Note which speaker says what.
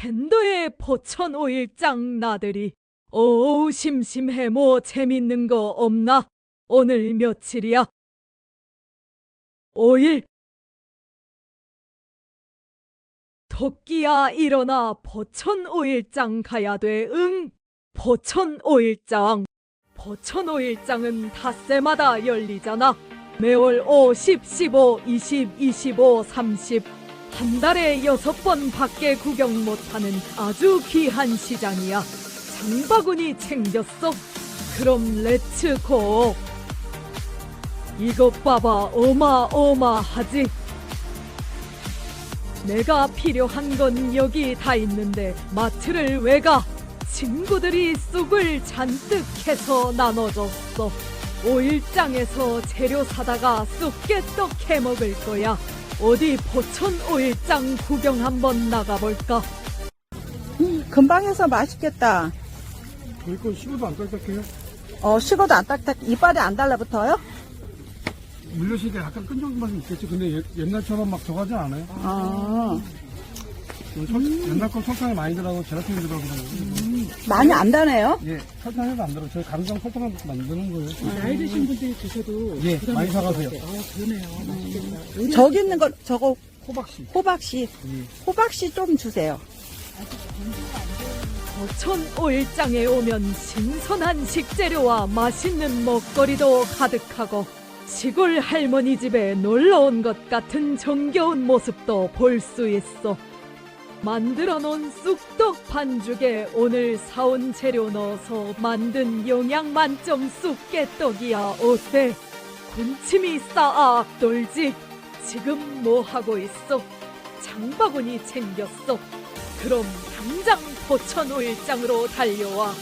Speaker 1: 팬더의 포천 오일장 나들이. 어우 심심해 뭐 재밌는 거 없나? 오늘 며칠이야? 5일. 토끼야 일어나 포천 오일장 가야 돼. 응. 포천 오일장. 포천 오일장은 닷새마다 열리잖아. 매월 5, 10, 15, 20, 25, 30. 한 달에 여섯 번 밖에 구경 못하는 아주 귀한 시장이야. 장바구니 챙겼어? 그럼 렛츠고. 이것 봐봐 어마어마하지? 내가 필요한 건 여기 다 있는데 마트를 왜 가? 친구들이 쑥을 잔뜩 해서 나눠줬어. 오일장에서 재료 사다가 쑥개떡 해 먹을 거야. 어디 포천 오일장 구경 한번 나가볼까?
Speaker 2: 금방 해서 맛있겠다.
Speaker 3: 이거 식어도 안 딱딱해요.
Speaker 2: 어, 식어도 안 딱딱, 이빨이 안 달라붙어요?
Speaker 3: 물엿이 약간 끈적인 맛이 있겠지. 근데 옛- 옛날처럼 막 저가지 않아요.
Speaker 2: 아,
Speaker 3: 설- 옛날 거 설탕이 많이 들어가고 제라틴이 들어가고 그런 거.
Speaker 2: 많이 안 다네요?
Speaker 3: 예, 설탕해도 안 들어. 저희 강정 설탕을 만드는 거예요.
Speaker 4: 나이 드신 분들이 드셔도
Speaker 3: 예,
Speaker 4: 부담이
Speaker 3: 많이 사가세요.
Speaker 4: 같아요. 아, 그러네요. 맛있겠다.
Speaker 2: 저기 있는 거, 저거,
Speaker 3: 호박씨.
Speaker 2: 호박씨.
Speaker 3: 예.
Speaker 2: 호박씨 좀 주세요.
Speaker 1: 포천 오일장에 오면 신선한 식재료와 맛있는 먹거리도 가득하고 시골 할머니 집에 놀러 온 것 같은 정겨운 모습도 볼 수 있어. 만들어 놓은 쑥떡 반죽에 오늘 사온 재료 넣어서 만든 영양 만점 쑥개떡이야. 어때? 군침이 싹 돌지? 지금 뭐 하고 있어? 장바구니 챙겼어. 그럼 당장 포천 오일장으로 달려와.